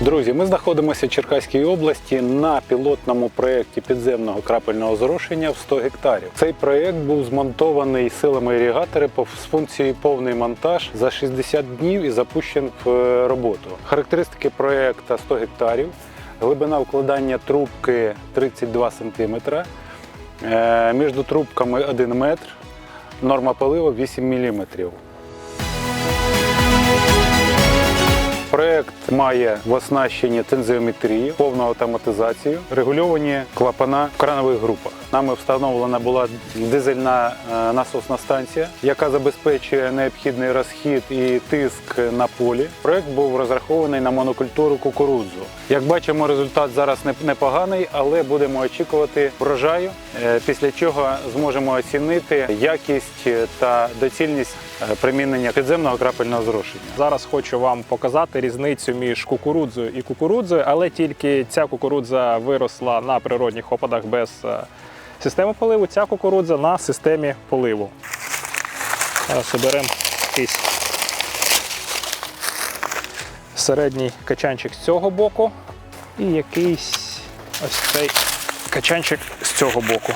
Друзі, ми знаходимося в Черкаській області на пілотному проєкті підземного крапельного зрошення в 100 гектарів. Цей проєкт був змонтований силами іригатори по- з функцією повний монтаж за 60 днів і запущений в е, роботу. Характеристики проєкту 100 гектарів, глибина вкладання трубки 32 см, е, між трубками 1 метр, норма полива 8 мм. Проект має в оснащенні тензіометрію, повну автоматизацію, регульовані клапана в кранових групах. Нами встановлена була дизельна е, насосна станція, яка забезпечує необхідний розхід і тиск на полі. Проект був розрахований на монокультуру кукурудзу. Як бачимо, результат зараз непоганий, але будемо очікувати врожаю, е, після чого зможемо оцінити якість та доцільність е, примінення підземного крапельного зрошення. Зараз хочу вам показати різницю між кукурудзою і кукурудзою, але тільки ця кукурудза виросла на природних опадах без е, системи поливу, ця кукурудза на системі поливу. Зараз оберемо якийсь середній качанчик з цього боку і якийсь ось цей качанчик з цього боку.